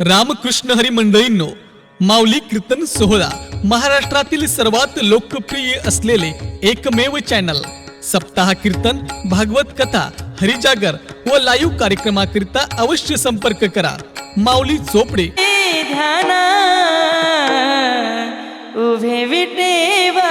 रामकृष्ण हरी मंडळींनो माऊली कीर्तन सोहळा महाराष्ट्रातील सर्वात लोकप्रिय असलेले एकमेव चॅनल सप्ताह कीर्तन भागवत कथा हरिजागर व लाईव्ह कार्यक्रमाकरिता अवश्य संपर्क करा. माऊली चोपडे उभे विटेवा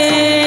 Everybody.